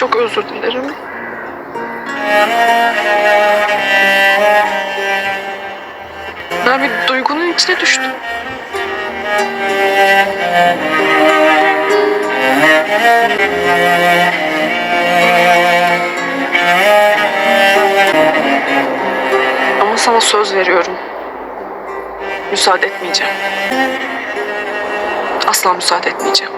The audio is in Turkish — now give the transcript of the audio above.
Çok özür dilerim. Ben bir duygunun içine düştüm. Ama sana söz veriyorum. Müsaade etmeyeceğim. Asla müsaade etmeyeceğim.